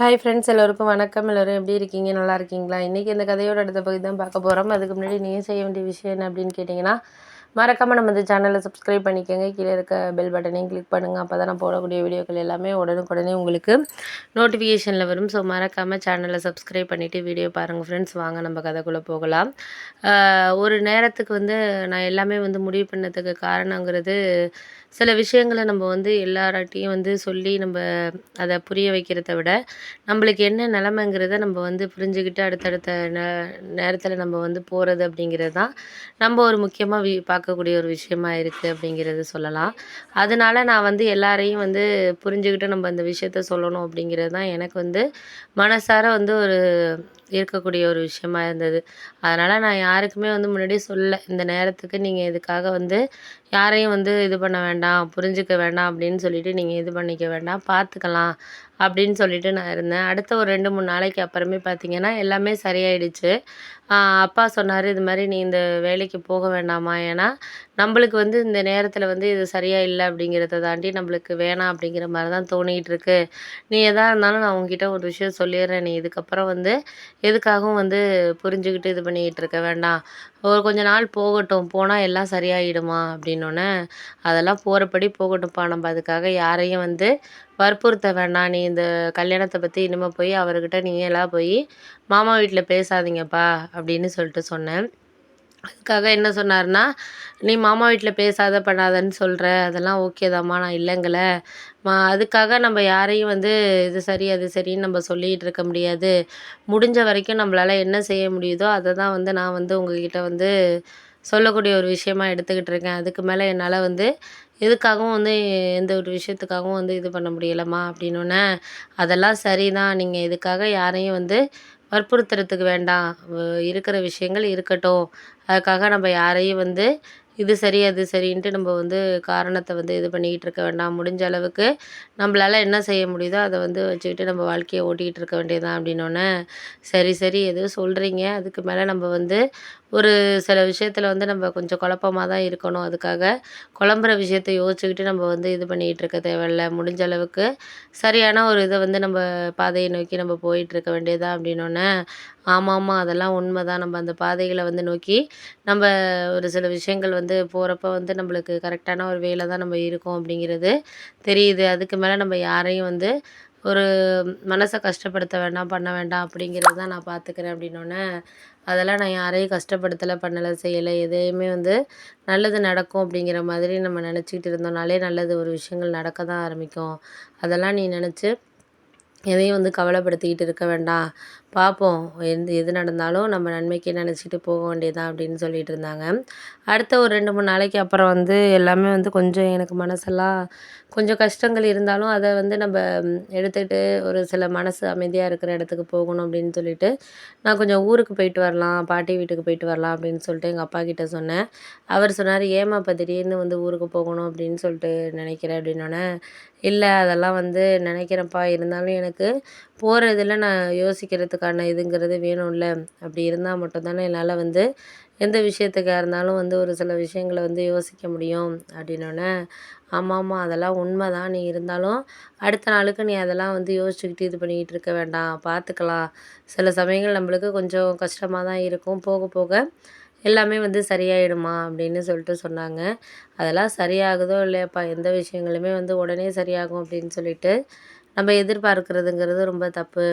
Hi friends எல்லோருக்கும் வணக்கம். எல்லோரும் எப்படி இருக்கீங்க? நல்லா இருக்கீங்களா? இன்றைக்கி இந்த கதையோட அடுத்த பகுதி தான் பார்க்க போகிறோம் அதுக்கு முன்னாடி நீங்கள் செய்ய வேண்டிய விஷயம் என்ன அப்படின்னு கேட்டிங்கன்னா மறக்காமல் நம்ம இந்த சேனலை சப்ஸ்கிரைப் பண்ணிக்கோங்க. கீழே இருக்க பெல் பட்டனையும் கிளிக் பண்ணுங்கள் அப்போ தான் நான் போடக்கூடிய வீடியோக்கள் எல்லாமே உடனுக்குடனே உங்களுக்கு நோட்டிஃபிகேஷனில் வரும். ஸோ மறக்காமல் சேனலை சப்ஸ்கிரைப் பண்ணிவிட்டு வீடியோ பாருங்கள் ஃப்ரெண்ட்ஸ் வாங்க நம்ம கதைக்குள்ளே போகலாம். ஒரு நேரத்துக்கு வந்து நான் எல்லாமே வந்து முடிவு பண்ணதுக்கு காரணங்கிறது சில விஷயங்களை நம்ம வந்து எல்லாராட்டையும் வந்து சொல்லி நம்ம அதை புரிய வைக்கிறத விட நம்மளுக்கு என்ன நிலமைங்கிறத நம்ம வந்து புரிஞ்சுக்கிட்டு அடுத்தடுத்த நே நேரத்தில் நம்ம வந்து போகிறது அப்படிங்கிறது தான் நம்ம ஒரு முக்கியமாக வி பார்க்கக்கூடிய ஒரு விஷயமா இருக்குது அப்படிங்கிறது சொல்லலாம். அதனால நான் வந்து எல்லாரையும் வந்து புரிஞ்சுக்கிட்டு நம்ம அந்த விஷயத்த சொல்லணும் அப்படிங்கிறது தான் எனக்கு வந்து மனசார வந்து ஒரு இருக்கக்கூடிய ஒரு விஷயமா இருந்தது. அதனால் நான் யாருக்குமே வந்து முன்னாடியே சொல்லலை. இந்த நேரத்துக்கு நீங்கள் இதுக்காக வந்து யாரையும் வந்து இது பண்ண வேண்டாம் புரிஞ்சுக்க வேண்டாம் அப்படின்னு சொல்லிட்டு நீங்கள் இது பண்ணிக்க வேண்டாம். பார்த்துக்கலாம். அப்படின்னு சொல்லிட்டு நான் இருந்தேன். அடுத்த ஒரு ரெண்டு மூணு நாளைக்கு அப்புறமே பார்த்தீங்கன்னா எல்லாமே சரியாயிடுச்சு. அப்பா சொன்னார் இது மாதிரி நீ இந்த வேலைக்கு போக வேண்டாமா? ஏன்னா நம்மளுக்கு வந்து இந்த நேரத்தில் வந்து இது சரியாக இல்லை அப்படிங்கிறத தாண்டி நம்மளுக்கு வேணாம் அப்படிங்கிற மாதிரி தான் தோணிகிட்டு இருக்கு நீ எதாக இருந்தாலும் நான் உங்ககிட்ட ஒரு விஷயம் சொல்லிடுறேன். நீ இதுக்கப்புறம் வந்து எதுக்காகவும் வந்து புரிஞ்சுக்கிட்டு இது பண்ணிக்கிட்டு இருக்க வேண்டாம். ஒரு கொஞ்ச நாள் போகட்டும். போனால் எல்லாம் சரியாயிடுமா அப்படின்னோடனே அதெல்லாம் போகிறபடி போகட்டும்ப்பா. நம்ம அதுக்காக யாரையும் வந்து வற்புறுத்த வேண்டாம். நீ இந்த கல்யாணத்தை பற்றி இனிமேல் போய் அவர்கிட்ட நீங்களாக போய் மாமா வீட்டில் பேசாதீங்கப்பா அப்படின்னு சொல்லிட்டு சொன்னேன். அதுக்காக என்ன சொன்னார்னா நீ மாமா வீட்டில் பேசாத பண்ணாதன்னு சொல்கிற அதெல்லாம் ஓகே தாம்மா நான் இல்லைங்கள மா அதுக்காக நம்ம யாரையும் வந்து இது சரி அது சரின்னு நம்ம சொல்லிகிட்டு இருக்க முடியாது. முடிஞ்ச வரைக்கும் நம்மளால் என்ன செய்ய முடியுதோ அதை தான் வந்து நான் வந்து உங்ககிட்ட வந்து சொல்லக்கூடிய ஒரு விஷயமா எடுத்துக்கிட்டு இருக்கேன். அதுக்கு மேலே என்னால் வந்து எதுக்காகவும் வந்து எந்த ஒரு விஷயத்துக்காகவும் வந்து இது பண்ண முடியலம்மா அப்படின்னோடனே அதெல்லாம் சரி தான் நீங்கள் இதுக்காக யாரையும் வந்து வற்புறுத்துறதுக்கு வேண்டாம். இருக்கிற விஷயங்கள் இருக்கட்டும். அதுக்காக நம்ம யாரையும் வந்து இது சரி அது சரின்ட்டு நம்ம வந்து காரணத்தை வந்து இது பண்ணிக்கிட்டு இருக்க வேண்டாம். முடிஞ்ச அளவுக்கு நம்மளால் என்ன செய்ய முடியுதோ அதை வந்து வச்சுக்கிட்டு நம்ம வாழ்க்கையை ஓட்டிக்கிட்டு இருக்க வேண்டியதான் அப்படின்னோடனே சரி சரி எதுவும் சொல்கிறீங்க அதுக்கு மேலே நம்ம வந்து ஒரு சில விஷயத்தில் வந்து நம்ம கொஞ்சம் குழப்பமா தான் இருக்கணும். அதுக்காக குழம்புற விஷயத்த யோசிச்சுக்கிட்டு நம்ம வந்து இது பண்ணிக்கிட்டு இருக்க தேவையில்ல. முடிஞ்ச அளவுக்கு சரியான ஒரு இதை வந்து நம்ம பாதையை நோக்கி நம்ம போயிட்டுருக்க வேண்டியதாக வேண்டியதா அப்படின்னோடனே ஆமாம் ஆமாம் அதெல்லாம் உண்மை தான் நம்ம அந்த பாதைகளை வந்து நோக்கி நம்ம ஒரு சில விஷயங்கள் வந்து போகிறப்ப வந்து நம்மளுக்கு கரெக்டான ஒரு வேலை தான் நம்ம இருக்கோம் அப்படிங்கிறது தெரியுது. அதுக்கு மேலே நம்ம யாரையும் வந்து ஒரு மனசை கஷ்டப்படுத்த வேண்டாம் பண்ண வேண்டாம் அப்படிங்கிறது தான் நான் பார்த்துக்கிறேன் அப்படின்னோடனே அதெல்லாம் நான் யாரையும் கஷ்டப்படுத்தலை பண்ணலை செய்யலை எதையுமே வந்து நல்லது நடக்கும் அப்படிங்கிற மாதிரி நம்ம நினச்சிக்கிட்டு இருந்தோம்னாலே நல்லது ஒரு விஷயங்கள் நடக்க தான் ஆரம்பிக்கும். அதெல்லாம் நீ நினச்சி எதையும் வந்து கவலைப்படுத்திக்கிட்டு இருக்க வேண்டாம் பார்ப்போம் எந்த எது நடந்தாலும் நம்ம நன்மைக்கே நினச்சிட்டு போக வேண்டியதான் அப்படின்னு சொல்லிட்டு இருந்தாங்க. அடுத்த ஒரு ரெண்டு மூணு நாளைக்கு அப்புறம் வந்து எல்லாமே வந்து கொஞ்சம் எனக்கு மனசெல்லாம் கொஞ்சம் கஷ்டங்கள் இருந்தாலும் அதை வந்து நம்ம எடுத்துகிட்டு ஒரு சில மனசு அமைதியாக இருக்கிற இடத்துக்கு போகணும் அப்படின்னு சொல்லிட்டு நான் கொஞ்சம் ஊருக்கு போயிட்டு வரலாம் பாட்டி வீட்டுக்கு போயிட்டு வரலாம் அப்படின்னு சொல்லிட்டு எங்கள் அப்பா கிட்டே சொன்னேன். அவர் சொன்னார் ஏமா இப்போ திடீர்னு வந்து ஊருக்கு போகணும் அப்படின்னு சொல்லிட்டு நினைக்கிறேன் அப்படின்னோடனே இல்லை அதெல்லாம் வந்து நினைக்கிறேன்ப்பா. இருந்தாலும் எனக்கு போகிற இதில் நான் யோசிக்கிறதுக்கான இதுங்கிறது வேணும்ல. அப்படி இருந்தால் மட்டும்தானே என்னால் வந்து எந்த விஷயத்துக்காக இருந்தாலும் வந்து ஒரு சில விஷயங்களை வந்து யோசிக்க முடியும் அப்படின்னோடனே ஆமாம் ஆமாம் அதெல்லாம் உண்மை தான் நீ இருந்தாலும் அடுத்த நாளுக்கு நீ அதெல்லாம் வந்து யோசிச்சுக்கிட்டு இது பண்ணிக்கிட்டு இருக்க வேண்டாம். பார்த்துக்கலாம் சில சமயங்கள் நம்மளுக்கு கொஞ்சம் கஷ்டமாக தான் இருக்கும். போக போக எல்லாமே வந்து சரியாயிடுமா அப்படின்னு சொல்லிட்டு சொன்னாங்க. அதெல்லாம் சரியாகுதோ இல்லையாப்பா? எந்த விஷயங்களுமே வந்து உடனே சரியாகும் அப்படின்னு சொல்லிட்டு நம்ம எதிர்பார்க்கிறதுங்கிறது ரொம்ப தப்பு.